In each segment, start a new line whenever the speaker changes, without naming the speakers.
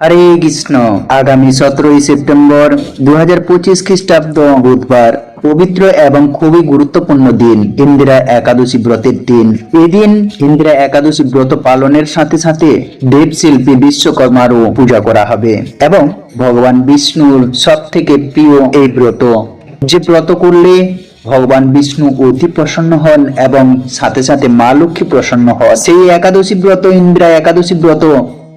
হরে কৃষ্ণ। আগামী সতেরোই সেপ্টেম্বর দু হাজার পঁচিশ খ্রিস্টাব্দ বুধবার, পবিত্র এবং খুবই গুরুত্বপূর্ণ দিন, ইন্দিরা একাদশী ব্রতের দিন। এই দিন ইন্দিরা একাদশী ব্রত পালনের সাথে সাথে দেবশিল্পী বিশ্বকর্মারও পূজা করা হবে এবং ভগবান বিষ্ণুর সব থেকে প্রিয় এই ব্রত। যে ব্রত করলে ভগবান বিষ্ণু অতি প্রসন্ন হন এবং সাথে সাথে মা লক্ষ্মী প্রসন্ন হন। সেই একাদশী ব্রত, ইন্দিরা একাদশী ব্রত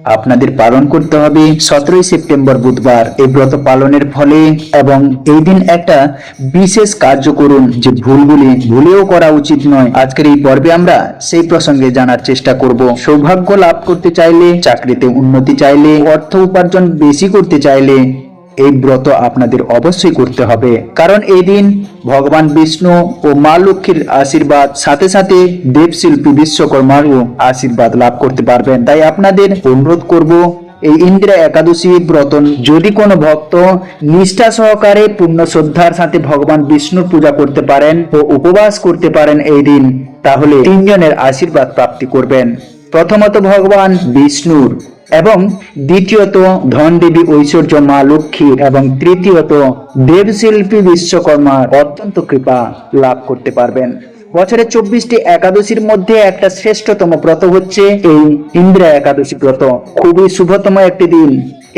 আপনাদের পালন করতে হবে সতেরোই সেপ্টেম্বর বুধবার এই ব্রত পালনের ফলে এবং এই দিন একটা বিশেষ কার্য করুন যে ভুলগুলি ভুলেও করা উচিত নয়। আজকের এই পর্বে আমরা সেই প্রসঙ্গে জানার চেষ্টা করব। সৌভাগ্য লাভ করতে চাইলে, চাকরিতে উন্নতি চাইলে, অর্থ উপার্জন বেশি করতে চাইলে এই ব্রত আপনাদের অবশ্যই করতে হবে। কারণ এই দিন ভগবান বিষ্ণু ও মা লক্ষ্মীর আশীর্বাদ, সাথে সাথে দেবশিল্পী বিশ্বকর্মারও আশীর্বাদ লাভ করতে পারবেন। তাই আপনাদের অনুরোধ করব, এই ইন্দিরা একাদশী ব্রত যদি কোনো ভক্ত নিষ্ঠা সহকারে পূর্ণ শ্রদ্ধার সাথে ভগবান বিষ্ণুর পূজা করতে পারেন ও উপবাস করতে পারেন এই দিন, তাহলে তিনজনের আশীর্বাদ প্রাপ্তি করবেন। প্রথমত ভগবান বিষ্ণুর। দ্বিতীয়ত ধনদেবী ঐশ্বর্য মা লক্ষ্মীর এবং তৃতীয়ত দেবশিল্পী বিশ্বকর্মার অত্যন্ত কৃপা লাভ করতে পারবেন। বছরের চব্বিশটি একাদশীর মধ্যে একটা শ্রেষ্ঠতম ব্রত হচ্ছে এই ইন্দ্রা একাদশী ব্রত। খুবই শুভতম একটি দিন।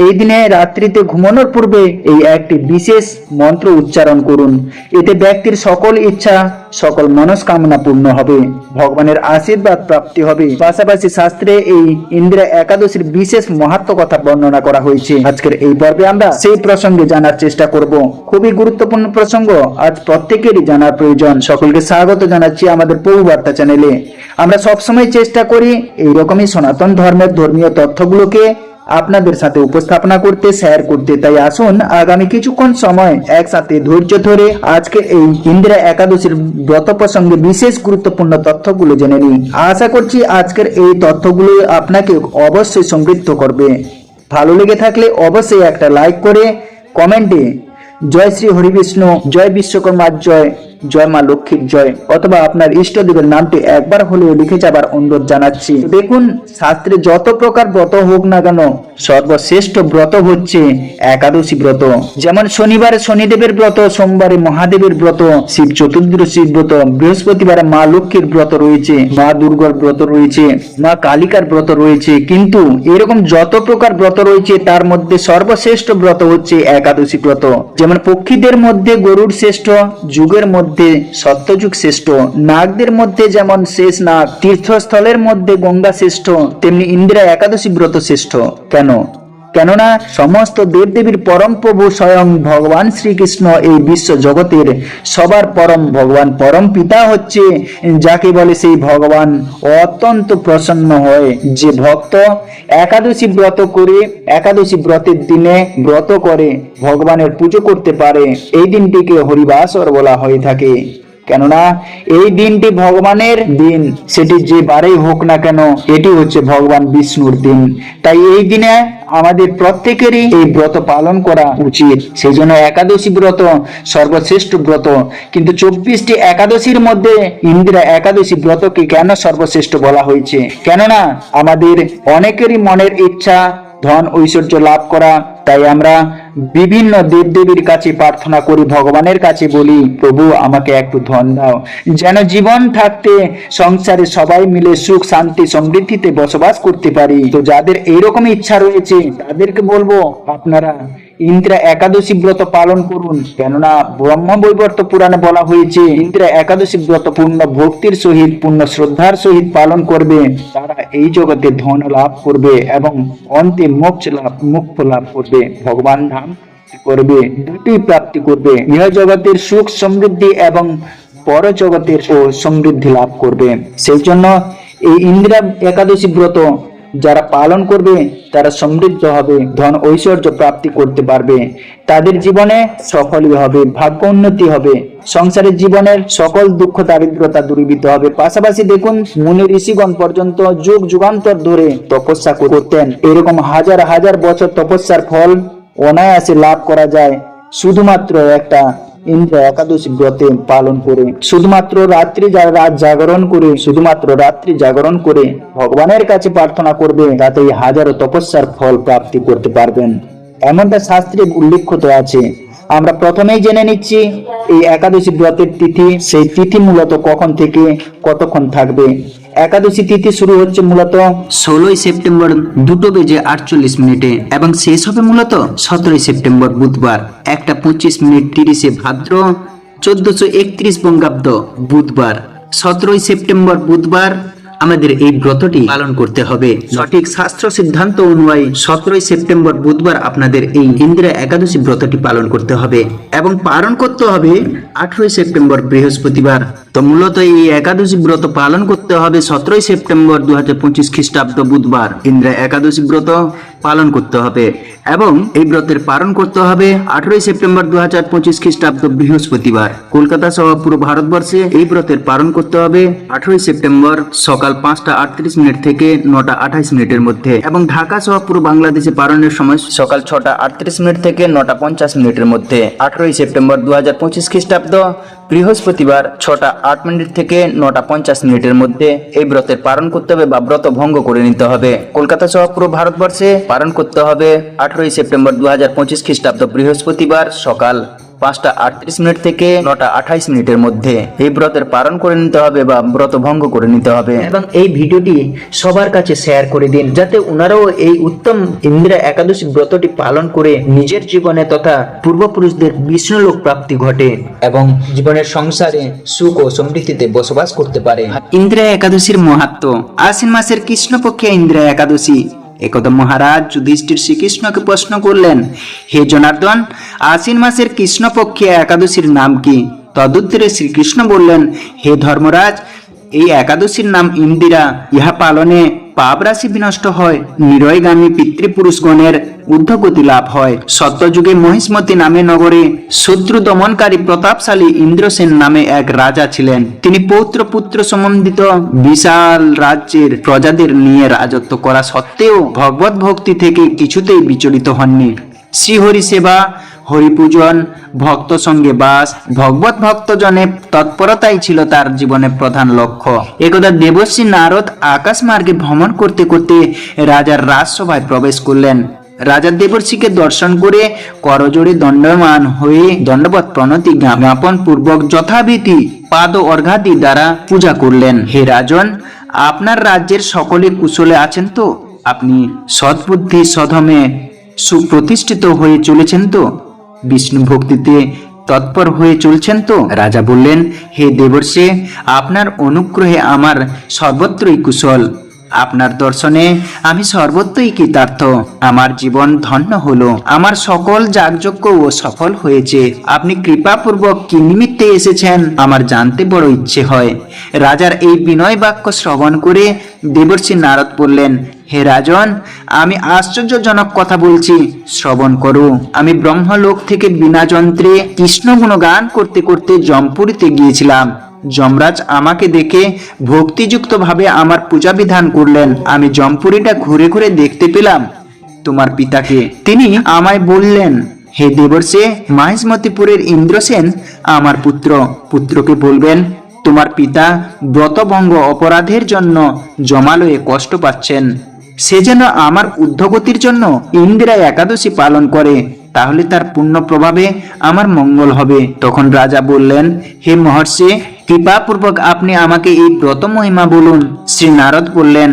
এই দিনে রাত্রিতে ঘুমানোর পূর্বে এই একটি বিশেষ মন্ত্র উচ্চারণ করুন। এতে ব্যক্তির সকল ইচ্ছা, সকল মনস্কামনা পূর্ণ হবে। ভগবানের আশীর্বাদ প্রাপ্তি হবে। পাশাপাশি শাস্ত্রে এই ইন্দিরা একাদশীর বিশেষ মাহাত্ম কথা বর্ণনা করা হয়েছে। আজকের এই পর্বে আমরা সেই প্রসঙ্গে জানার চেষ্টা করব। খুবই গুরুত্বপূর্ণ প্রসঙ্গ। আজ প্রত্যেকেরই জানার প্রয়োজন। সকলকে স্বাগত জানাচ্ছি আমাদের বার্তা চ্যানেলে। আমরা সবসময় চেষ্টা করি এইরকমই সনাতন ধর্মের ধর্মীয় তথ্যগুলোকে আপনাদের সাথে উপস্থাপনা করতে শেয়ার করতে তাই আসুন। আগামী কিছুক্ষণ সময় একসাথে ধৈর্য ধরে আজকে এই ইন্দিরা একাদশীর ব্রত প্রসঙ্গে বিশেষ গুরুত্বপূর্ণ তথ্যগুলো জেনে নিই আশা করছি আজকের এই তথ্যগুলো আপনাকে অবশ্যই সমৃদ্ধ করবে। ভালো লেগে থাকলে অবশ্যই একটা লাইক করে কমেন্টে। জয় শ্রী হরিবিষ্ণু, জয় বিশ্বকর্মার জয়। জয় মা লক্ষ্মীর জয়। অথবা আপনার ইষ্টদেবের নামটি একবার হলেও লিখে যাবার অনুরোধ জানাচ্ছি। দেখুন, শাস্ত্রে যত প্রকার ব্রত হোক না কেন, সর্বশ্রেষ্ঠ ব্রত হচ্ছে একাদশী ব্রত। যেমন শনিবারে শনিদেবের ব্রত, সোমবারে মহাদেবের ব্রত, শিব চতুর্দশীর ব্রত, বৃহস্পতিবারে মা লক্ষ্মীর ব্রত রয়েছে, মা দুর্গার ব্রত রয়েছে, মা কালিকার ব্রত রয়েছে। কিন্তু এরকম যত প্রকার ব্রত রয়েছে, তার মধ্যে সর্বশ্রেষ্ঠ ব্রত হচ্ছে একাদশী ব্রত। যেমন পক্ষীদের মধ্যে গরুর শ্রেষ্ঠ, যুগের মধ্যে সত্যযুগ শ্রেষ্ঠ। নাগদের মধ্যে যেমন শেষ নাগ, তীর্থস্থলের মধ্যে গঙ্গা শ্রেষ্ঠ, তেমনি ইন্দিরা একাদশী ব্রত শ্রেষ্ঠ। কেন? কেননা সমস্ত দেবদেবীর পরম প্রভু স্বয়ং ভগবান শ্রীকৃষ্ণ এই বিশ্ব জগতের সবার পরম ভগবান পরম পিতা হচ্ছে, যাকে বলে সেই ভগবান অত্যন্ত প্রসন্ন হয়। যে ভক্ত একাদশী ব্রত করে, একাদশী ব্রতের দিনে ব্রত করে, ভগবানের পুজো করতে পারে। এই দিনটিকে হরিবাসর বলা হয়ে থাকে। কেননা এই দিনটি ভগবানের দিন। সেটি যে বারেই হোক না কেন, এটি হচ্ছে ভগবান বিষ্ণুর দিন। তাই এই দিনে আমাদের প্রত্যেকেরই এই ব্রত পালন করা উচিত। সেই জন্য একাদশী ব্রত সর্বশ্রেষ্ঠ ব্রত। কিন্তু চব্বিশটি একাদশীর মধ্যে ইন্দিরা একাদশী ব্রতকে কেন সর্বশ্রেষ্ঠ বলা হয়েছে? কেননা আমাদের অনেকেরই মনের ইচ্ছা, ধন ঐশ্বর্য লাভ করা তাই আমরা বিভিন্ন দেবদেবীর কাছে প্রার্থনা করি, ভগবানের কাছে বলি, প্রভু, আমাকে একটু ধন দাও। যেন জীবন থাকতে, সংসারে সবাই মিলে সুখ, শান্তি, সমৃদ্ধিতে বসবাস করতে পারি। তো যাদের এইরকম ইচ্ছা রয়েছে, তাদেরকে বলব, আপনারা ইন্দ্রা একাদশী ব্রত পালন করুন। কেননা ব্রহ্ম বৈবর্ত পুরাণে বলা হয়েছে, ইন্দ্রা একাদশী ব্রত পূর্ণ ভক্তির সহিত, পূর্ণ শ্রদ্ধার সহিত পালন করবে। তারা এই জগতে ধন লাভ করবে এবং অন্তে মোক্ষ লাভ, মুক্ত লাভ করবে। ভগবান ধাম করবে, দুটি প্রাপ্তি করবে। ইহ জগতের সুখ সমৃদ্ধি এবং পর জগতের ও সমৃদ্ধি লাভ করবে। সেই জন্য এই ইন্দিরা একাদশী ব্রত যারা পালন করবে, তারা সমৃদ্ধ হবে, ধন ঐশ্বর্য প্রাপ্তি করতে পারবে। তাদের জীবনে সফলই হবে, ভাগ্য উন্নতি হবে। সংসারের জীবনের সকল দুঃখ, দারিদ্রতা দূরীভূত হবে। পাশাপাশি দেখুন, মুনি ঋষিগণ পর্যন্ত যুগ, যুগান্তর ধরে তপস্যা করতেন। এরকম হাজার হাজার বছর তপস্যার ফল অনায়াসে লাভ করা যায়। শুধুমাত্র একটা ইন্দ্র একাদশী ব্রতে পালন করে, শুধুমাত্র রাত্রি জা- রাত জাগরণ করে, শুধুমাত্র রাত্রি জাগরণ করে ভগবানের কাছে প্রার্থনা করবে, তাতেই হাজারো তপস্যার ফল প্রাপ্তি করতে পারবেন। এমনটা শাস্ত্রে উল্লেখিত আছে। আমরা প্রথমেই জেনে নিচ্ছি, এই একাদশী ব্রতের তিথি, সেই তিথি মূলত কখন থেকে কতক্ষণ থাকবে। একাদশী তিথি শুরু হচ্ছে মূলত ষোলোই সেপ্টেম্বর দুটো বেজে আটচল্লিশ মিনিটে এবং শেষ হবে মূলত সতেরোই সেপ্টেম্বর বুধবার। একটা পঁচিশ মিনিট তিরিশে ভাদ্র, চোদ্দশো একত্রিশ বঙ্গাব্দ বুধবার। সতেরোই সেপ্টেম্বর বুধবার আমাদের এই ব্রতটি পালন করতে হবে। সঠিক শাস্ত্র সিদ্ধান্ত অনুযায়ী সতেরোই সেপ্টেম্বর বুধবার আপনাদের এই ইন্দিরা একাদশী ব্রতটি পালন করতে হবে এবং পালন করতে হবে আঠেরোই সেপ্টেম্বর বৃহস্পতিবার। তো মূলত এই একাদশী ব্রত পালন করতে হবে সতেরোই সেপ্টেম্বর দু হাজার পঁচিশ খ্রিস্টাব্দ বুধবার। ইন্দিরা একাদশী ব্রত পালন করতে হবে এবং এই ব্রতের পালন করতে হবে আঠারোই সেপ্টেম্বর দু হাজার পঁচিশ খ্রিস্টাব্দ বৃহস্পতিবার। কলকাতা সহ পুরো ভারতবর্ষে এই ব্রতের পালন করতে হবে আঠারোই সেপ্টেম্বর সকাল পাঁচটা আটত্রিশ মিনিট থেকে নটা আঠাইশ মিনিটের মধ্যে এবং ঢাকা সহ পুরো বাংলাদেশে পালনের সময় সকাল ছটা আটত্রিশ মিনিট থেকে নটা পঞ্চাশ মিনিটের মধ্যে। আঠারোই সেপ্টেম্বর দু হাজার পঁচিশ খ্রিস্টাব্দ বৃহস্পতিবার ছটা আট মিনিট থেকে নটা পঞ্চাশ মিনিটের মধ্যে এই ব্রতের পালন করতে হবে বা ব্রত ভঙ্গ করে নিতে হবে। কলকাতা সহ পুরো ভারতবর্ষে পালন করতে হবে আঠারোই সেপ্টেম্বর দু হাজার পঁচিশ খ্রিস্টাব্দ বৃহস্পতিবার সকাল পাঁচটা আটত্রিশ মিনিট থেকে নটা আঠাইশ মিনিটের মধ্যে। এই ব্রতের পালন করে নিতে হবে বা ব্রত ভঙ্গ করে নিতে হবে। এবং এই ভিডিওটি সবার কাছে শেয়ার করে দিন যাতে ওনারাও এই উত্তম ইন্দিরা একাদশী ব্রতটি পালন করে নিজের জীবনে তথা পূর্বপুরুষদের বিষ্ণুলোক প্রাপ্তি ঘটে এবং জীবনের সংসারে সুখ ও সমৃদ্ধিতে বসবাস করতে পারে। ইন্দিরা একাদশীর মাহাত্ম। আশ্বিন মাসের কৃষ্ণপক্ষে ইন্দিরা একাদশী। একদা মহারাজ, যুধিষ্ঠির শ্রীকৃষ্ণকে প্রশ্ন করলেন, হে জনার্দন, আশ্বিন মাসের কৃষ্ণপক্ষে একাদশীর নাম কি? তদুত্তরে শ্রীকৃষ্ণ বললেন, হে ধর্মরাজ, এই একাদশীর নাম ইন্দিরা, ইহা পালনে পাপ রাশি বিনষ্ট হয়। নিরয়গামী পিতৃপুরুষগণের ঊর্ধ্বগতি লাভ হয়। সত্যযুগে মহিষ্মতি নামে নগরে শত্রু দমনকারী প্রতাপশালী ইন্দ্রসেন নামে এক রাজা ছিলেন। তিনি পৌত্র পুত্র সম্বন্ধিত বিশাল রাজ্যের প্রজাদের নিয়ে রাজত্ব করা সত্ত্বেও ভগবত ভক্তি থেকে কিছুতেই বিচলিত হননি। শ্রীহরি সেবা হরিপূজন ভক্ত সঙ্গে বাস। ভগবত ভক্তজনে তৎপরতাই ছিল তার জীবনের প্রধান লক্ষ্য। একদা দেবশ্রী নারদ আকাশ মার্গে ভ্রমণ করতে করতে রাজার রাজসভায় প্রবেশ করলেন। রাজা দেবর্ষিকে দর্শন করে করজোড়ে দণ্ডমান হয়ে দণ্ডবত প্রণতি জ্ঞাপন পূর্বক যথাবিধি পাদ অর্ঘাদি দ্বারা পূজা করলেন। হে রাজন, আপনার রাজ্যের সকলে কুশলে আছেন তো? আপনি সদ্বুদ্ধি সধমে সুপ্রতিষ্ঠিত হয়ে চলেছেন তো? বিষ্ণু ভক্তিতে তৎপর হয়ে চলছেন তো? রাজা বললেন, হে দেবর্ষে, আপনার অনুগ্রহে আমার সর্বত্রই কুশল। আপনার দর্শনে আমি সর্বত্রই কৃতার্থ। আমার জীবন ধন্য হলো। আমার সকল যাগযজ্ঞ ও সফল হয়েছে। আপনি কৃপাপূর্বক কি নিমিত্তে এসেছেন। আমার জানতে বড় ইচ্ছে হয়। রাজার এই বিনয় বাক্য শ্রবণ করে দেবর্ষী নারদ বললেন, হে রাজন, আমি আশ্চর্যজনক কথা বলছি। শ্রবণ করো। আমি ব্রহ্মলোক থেকে বিনা যন্ত্রে কৃষ্ণ গুণগান করতে করতে জমপুরিতে গিয়েছিলাম। যমরাজ আমাকে দেখে ভক্তিযুক্ত ভাবে আমার পূজা বিধান করলেন। আমি জমপুরিটা ঘুরে ঘুরে দেখতে পেলাম তোমার পিতাকে। তিনি আমায় বললেন হে দেবর্ষে মাহিষ্মতিপুরের ইন্দ্রসেন আমার পুত্র। পুত্রকে বলবেন, তোমার পিতা ব্রতভঙ্গ অপরাধের জন্য জমালয়ে কষ্ট পাচ্ছেন। সে যেন আমার উদ্ধগতির জন্য ইন্দিরা একাদশী পালন করে, তাহলে তার পূর্ণ প্রভাবে আমার মঙ্গল হবে। তখন রাজা বললেন, হে মহর্ষি কৃপাপূর্বক আপনি আমাকে এই ব্রত মহিমা বলুন। শ্রী নারদ বললেন,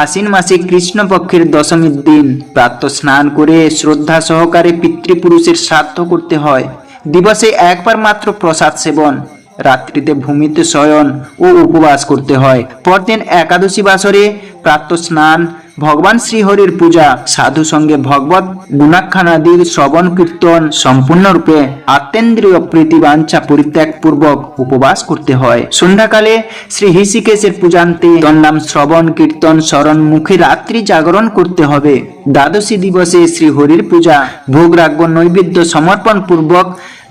আশ্বিন মাসে কৃষ্ণপক্ষের দশমীর দিন। প্রাত স্নান করে শ্রদ্ধা সহকারে পিতৃপুরুষের শ্রাদ্ধ করতে হয়। দিবসে একবার মাত্র প্রসাদ সেবন। রাত্রিতে ভূমিতে শয়ন ও উপবাস করতে হয়। পরদিন একাদশী বাসরে প্রাতঃ স্নান ভগবান শ্রীহরির পূজা, সাধু সঙ্গে ভগবত গুণাখ্যানাদির শ্রবণ কীর্তন সম্পূর্ণরূপে আত্মেন্দ্রীয় প্রীতি বাঞ্ছা পরিত্যাগ পূর্বক উপবাস করতে হয়। সন্ধ্যাকালে শ্রী হৃষিকেশের পূজান্তে নাম শ্রবণ, কীর্তন স্মরণ মুখে রাত্রি জাগরণ করতে হবে। দ্বাদশী দিবসে শ্রী হরির পূজা, ভোগ রাখব নৈবেদ্য সমর্পণ পূর্বক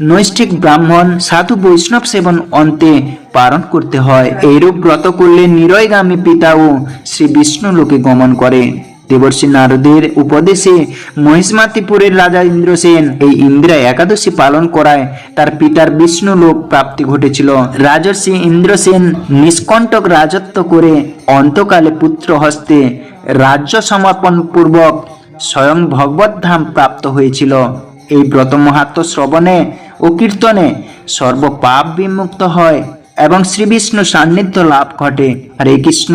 নৈষ্ঠিক ব্রাহ্মণ, সাধু বৈষ্ণব সেবন অন্তে পালন করতে হয়। এইরূপ ব্রত করলে নিরয়গামী পিতা ও শ্রী বিষ্ণু লোকে গমন করে। দেবর্ষি নারদের উপদেশে মহিষ্মাতিপুরের রাজা ইন্দ্রসেন এই ইন্দিরা একাদশী পালন করায় তার পিতার বিষ্ণু লোক প্রাপ্তি ঘটেছিল। রাজর্ষি ইন্দ্রসেন নিষ্কণ্টক রাজত্ব করে অন্তকালে পুত্র হস্তে রাজ্য সমর্পণ পূর্বক স্বয়ং ভগবত ধাম প্রাপ্ত হয়েছিল। এই ব্রত মাহাত্ম শ্রবণে ও কীর্তনে সর্ব পাপ বিমুক্ত হয়। এবং শ্রী বিষ্ণু সান্নিধ্য লাভ ঘটে। হরে কৃষ্ণ।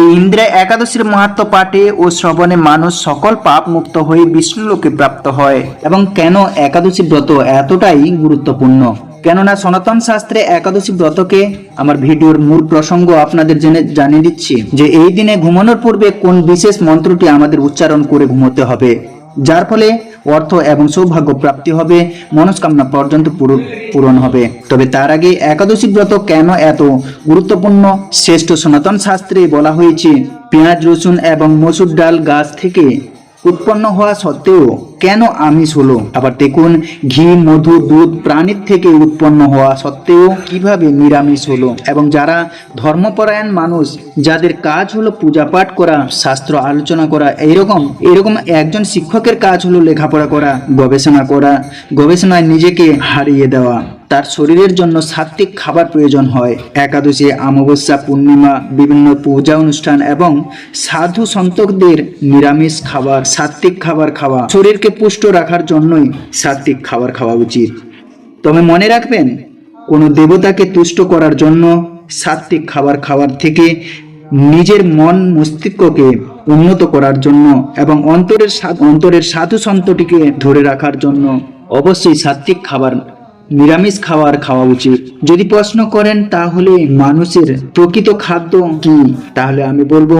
এই ইন্দ্রা একাদশীর মাহাত্ম পাঠে ও শ্রবণে মানুষ সকল পাপ মুক্ত হয়ে বিষ্ণুলোকে প্রাপ্ত হয়। এবং কেন একাদশী ব্রত এতটাই গুরুত্বপূর্ণ? কেননা সনাতন শাস্ত্রে একাদশী ব্রতকে আমার ভিডিওর মূল প্রসঙ্গ আপনাদের জেনে জানিয়ে দিচ্ছি যে এই দিনে ঘুমানোর পূর্বে কোন বিশেষ মন্ত্রটি আমাদের উচ্চারণ করে ঘুমোতে হবে? যার ফলে অর্থ এবং সৌভাগ্য প্রাপ্তি হবে, মনস্কামনা পর্যন্ত পুরো- পূরণ হবে। তবে তার আগে একাদশী ব্রত কেন এত গুরুত্বপূর্ণ? শ্রেষ্ঠ সনাতন শাস্ত্রে বলা হয়েছে, পেঁয়াজ, রসুন এবং মসুর ডাল গাছ থেকে উৎপন্ন হওয়া সত্ত্বেও কেন আমিষ হলো আবার দেখুন, ঘি, মধু, দুধ প্রাণীর থেকে উৎপন্ন হওয়া সত্ত্বেও কীভাবে নিরামিষ হলো? এবং যারা ধর্মপরায়ণ মানুষ, যাদের কাজ হলো পূজা পাঠ করা, শাস্ত্র আলোচনা করা, এইরকম এরকম একজন শিক্ষকের কাজ হলো লেখাপড়া করা, গবেষণা করা, গবেষণায় নিজেকে হারিয়ে দেওয়া। তার শরীরের জন্য সাত্বিক খাবার প্রয়োজন হয়। একাদশী, অমাবস্যা, পূর্ণিমা, বিভিন্ন পূজা অনুষ্ঠান এবং সাধু সন্তকদের নিরামিষ খাবার সাত্বিক খাবার খাওয়া। শরীরকে পুষ্ট রাখার জন্যই সাত্বিক খাবার খাওয়া উচিত। তবে মনে রাখবেন, কোনো দেবতাকে তুষ্ট করার জন্য সাত্বিক খাবার খাওয়ার থেকে নিজের মন মস্তিষ্ককে উন্নত করার জন্য এবং অন্তরের অন্তরের সাধু সন্তটিকে ধরে রাখার জন্য অবশ্যই সাত্বিক খাবার নিরামিষ খাবার খাওয়া উচিত। যদি প্রশ্ন করেন তাহলে মানুষের প্রকৃত খাদ্য কি? তাহলে আমি বলব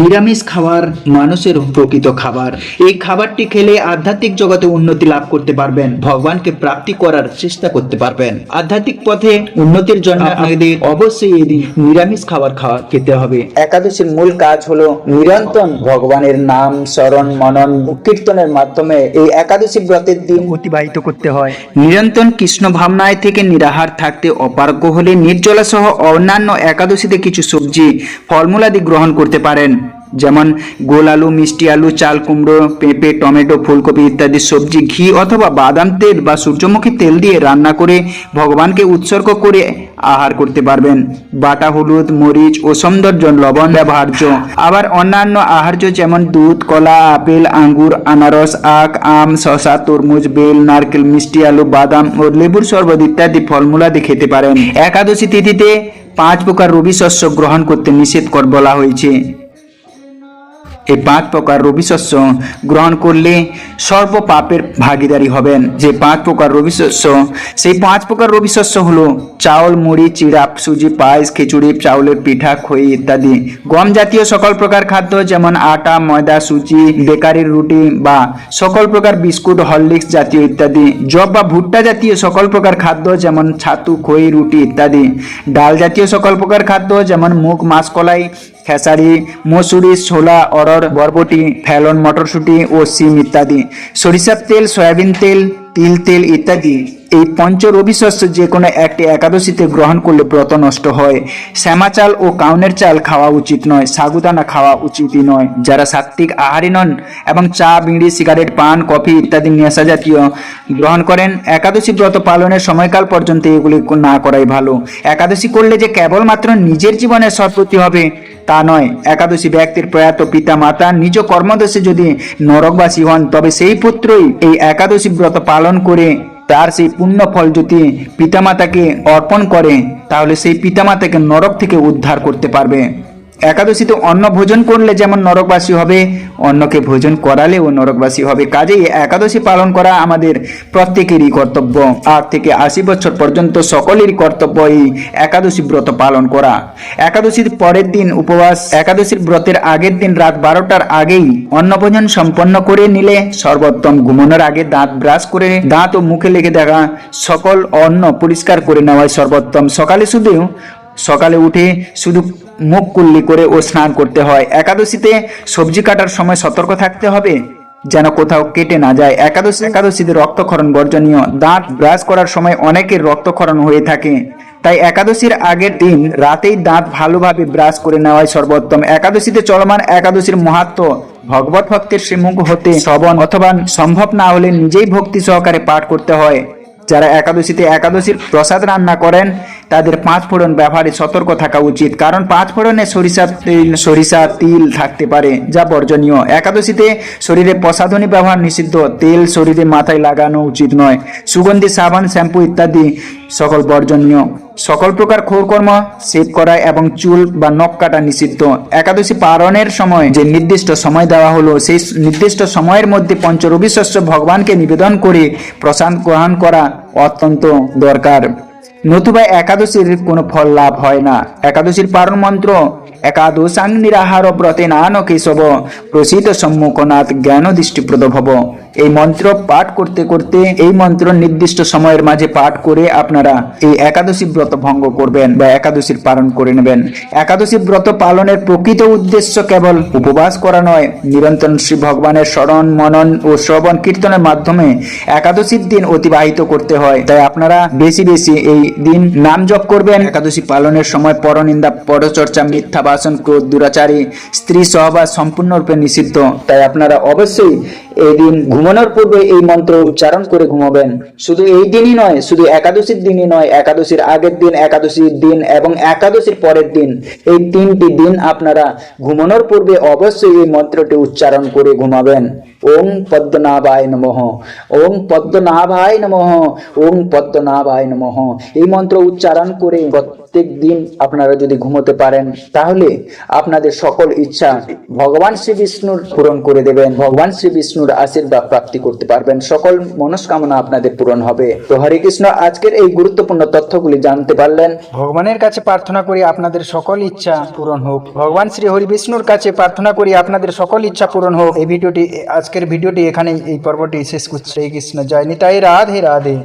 নিরামিষ খাবার মানুষের প্রকৃত খাবার। এই খাবারটি খেলে আধ্যাত্মিক জগতে উন্নতি লাভ করতে পারবেন ভগবানকে প্রাপ্তি করার চেষ্টা করতে পারবেন। আধ্যাত্মিক পথে উন্নতির জন্য আপনাদের অবশ্যই এই নিরামিষ খাবার খাওয়া খেতে হবে। একাদশীর মূল কাজ হলো নিরন্তর ভগবানের নাম স্মরণ মনন কীর্তনের মাধ্যমে এই একাদশী ব্রতের দিন অতিবাহিত করতে হয়। নিরন্তর কৃষ্ণ ভাবনায় থেকে নিরাহার থাকতে অপারগ্য হলে নির্জলা সহ অন্যান্য একাদশীতে কিছু সবজি ফলমূলাদি গ্রহণ করতে পারেন। যেমন গোল আলু, মিষ্টি আলু, চাল কুমড়ো, পেঁপে, টমেটো, ফুলকপি ইত্যাদি সবজি, ঘি অথবা বাদাম, তেল বা সূর্যমুখী তেল দিয়ে রান্না করে ভগবানকে উৎসর্গ করে আহার করতে পারবেন। বাটা হলুদ, মরিচ ও সৌন্দর্য লবণ ব্যবহার্য। আবার অন্যান্য আহার্য যেমন দুধ, কলা, আপেল, আঙ্গুর, আনারস, আখ, আম, শসা, তরমুজ, বেল, নারকেল, মিষ্টি আলু, বাদাম ও লেবুর শরবত ইত্যাদি ফলমূলাদি খেতে পারেন। একাদশী তিথিতে পাঁচ প্রকার রবি শস্য গ্রহণ করতে নিষেধ কর বলা হয়েছে। এই পাঁচ প্রকার রবি শস্য গ্রহণ করলে সর্ব পাপের ভাগিদারি হবেন। যে পাঁচ প্রকার রবি শস্য, সেই পাঁচ প্রকার রবি শস্য হলো চাউল, মুড়ি চিড়া সুজি, পায়েস, খিচুড়ি, চাউলের পিঠা, খই ইত্যাদি। গম জাতীয় সকল প্রকার খাদ্য যেমন আটা, ময়দা, সুজি, বেকারির রুটি বা সকল প্রকার বিস্কুট, হরলিক্স জাতীয় ইত্যাদি। জব বা ভুট্টা জাতীয় সকল প্রকার খাদ্য যেমন ছাতু, খই, রুটি ইত্যাদি। ডাল জাতীয় সকল প্রকার খাদ্য যেমন মুগ, মাসকলাই, খেসারি, মসুরি, ছোলা অরড় বরবটি ফ্যালন মটরশুঁটি ও সিম ইত্যাদি। সরিষার তেল, সয়াবিন তেল, তিল তেল ইত্যাদি। এই পঞ্চ রবি শস্য যে কোনো একটি একাদশীতে গ্রহণ করলে ব্রত নষ্ট হয়। শ্যামা চাল ও কাউনের চাল খাওয়া উচিত নয়, সাগুদানা খাওয়া উচিতই নয়। যারা সাত্বিক আহারী নন এবং চা, বিড়ি, সিগারেট, পান, কফি ইত্যাদি নেশা জাতীয় গ্রহণ করেন, একাদশী ব্রত পালনের সময়কাল পর্যন্ত এগুলি না করাই ভালো। একাদশী করলে যে কেবলমাত্র নিজের জীবনে সৎপতি হবে তা নয়। একাদশী ব্যক্তির প্রয়াত পিতা মাতা নিজ কর্মদোষে যদি নরকবাসী হন, তবে সেই পুত্রই এই একাদশী ব্রত পালন করে তার সেই পুণ্য ফল যদি পিতামাতাকে অর্পণ করে, তাহলে সেই পিতামাতাকে নরক থেকে উদ্ধার করতে পারবে। একাদশীতে অন্ন ভোজন করলে যেমন নরকবাসী হবে, অন্নকে ভোজন করালেও নরকবাসী হবে। কাজেই একাদশী পালন করা আমাদের প্রত্যেকেরই কর্তব্য। আট থেকে আশি বছর পর্যন্ত সকলেরই কর্তব্য এই একাদশী ব্রত পালন করা। একাদশীর পরের দিন উপবাস, একাদশীর ব্রতের আগের দিন রাত বারোটার আগেই অন্নভোজন সম্পন্ন করে নিলে সর্বোত্তম ঘুমানোর আগে দাঁত ব্রাশ করে দাঁত ও মুখে লেগে দেখা সকল অন্ন পরিষ্কার করে নেওয়ায় সর্বোত্তম। সকালে শুধু, সকালে উঠে শুধু মুখ কুল্লি করে ও স্নান করতে হয়। একাদশীতে সবজি কাটার সময় সতর্ক থাকতে হবে, যেন কোথাও কেটে না যায়। একাদশী একাদশীতে রক্তক্ষরণ বর্জনীয়। দাঁত ব্রাশ করার সময় অনেকের রক্তক্ষরণ হয়ে থাকে। তাই একাদশীর আগের দিন রাতেই দাঁত ভালোভাবে ব্রাশ করে নেওয়াই সর্বোত্তম। একাদশীতে চলমান একাদশীর মাহাত্ম ভগবত ভক্তের শ্রীমুখ হতে শ্রবণ অথবা সম্ভব না হলে নিজেই ভক্তি সহকারে পাঠ করতে হয়। যারা একাদশীতে একাদশীর প্রসাদ রান্না করেন, তাদের পাঁচ ফোড়ন ব্যবহারে সতর্ক থাকা উচিত। কারণ পাঁচ ফোড়নে সরিষা তেল, সরিষা তিল থাকতে পারে, যা বর্জনীয়। একাদশীতে শরীরে প্রসাধনী ব্যবহার নিষিদ্ধ। তেল শরীরে মাথায় লাগানো উচিত নয়। সুগন্ধি, সাবান, শ্যাম্পু ইত্যাদি সকল বর্জনীয়। সকল প্রকার খোরকর্ম সেভ করা এবং চুল বা নখ কাটা নিষিদ্ধ। একাদশী পারণের সময় যে নির্দিষ্ট সময় দেওয়া হলো, সেই নির্দিষ্ট সময়ের মধ্যে পঞ্চরবি শস্য ভগবানকে নিবেদন করে প্রশান্ত গ্রহণ করা অত্যন্ত দরকার। নতুবা একাদশীর কোনো ফল লাভ হয় না। একাদশীর পারণ মন্ত্র একাদশাং নিরাহার ব্রতে নান কেশব প্রসিত সম্মুখনাথ জ্ঞান দৃষ্টিপ্রদ ভব। এই মন্ত্র পাঠ করতে করতে, এই মন্ত্র নির্দিষ্ট সময়ের মাঝে পাঠ করে আপনারা এই একাদশী ব্রত ভঙ্গ করবেন বা একাদশীর পালন করে নেবেন। একাদশী ব্রত পালনের প্রকৃত উদ্দেশ্য কেবল উপবাস করা নয়, নিরন্তর শ্রী ভগবানের স্মরণ মনন ও শ্রবণ কীর্তনের মাধ্যমে একাদশীর দিন অতিবাহিত করতে হয়। তাই আপনারা বেশি বেশি এই দিন নাম জপ করবেন। একাদশী পালনের সময় পরনিন্দা, পরচর্চা মিথ্যা বাসন ক্রোধ দুরাচারী স্ত্রী সহবাস সম্পূর্ণরূপে নিষিদ্ধ। তাই আপনারা অবশ্যই এই দিন ঘুমানোর পূর্বে এই মন্ত্র উচ্চারণ করে ঘুমাবেন। শুধু এই দিনই নয়, শুধু একাদশীর দিনই নয়, একাদশীর আগের দিন, একাদশীর দিন এবং একাদশীর পরের দিন। এই তিনটি দিন আপনারা ঘুমানোর পূর্বে অবশ্যই এই মন্ত্রটি উচ্চারণ করে ঘুমাবেন। ওং পদ্মনাভায় নমঃ। ওং পদ্মনাভায় নমঃ। ওং পদ্মনাভায় নমঃ। এই মন্ত্র উচ্চারণ করে প্রত্যেক দিন আপনারা যদি ঘুমোতে পারেন, তাহলে আপনাদের সকল ইচ্ছা ভগবান শ্রী বিষ্ণুর পূরণ করে দেবেন, ভগবান শ্রী বিষ্ণুর আশীর্বাদ প্রাপ্তি করতে পারবেন, সকল মনস্কামনা আপনাদের পূরণ হবে। তো হরে কৃষ্ণ, আজকের এই গুরুত্বপূর্ণ তথ্যগুলি জানতে পারলেন।
ভগবানের কাছে প্রার্থনা করি আপনাদের সকল ইচ্ছা পূরণ হোক। ভগবান শ্রী হরি বিষ্ণুর কাছে প্রার্থনা করি আপনাদের সকল ইচ্ছা পূরণ হোক। এই ভিডিওটি আজকের ভিডিওটি এখানেই এই পর্বটি শেষ করছে। শ্রী কৃষ্ণ জয় নিতাই রাধে রাধে।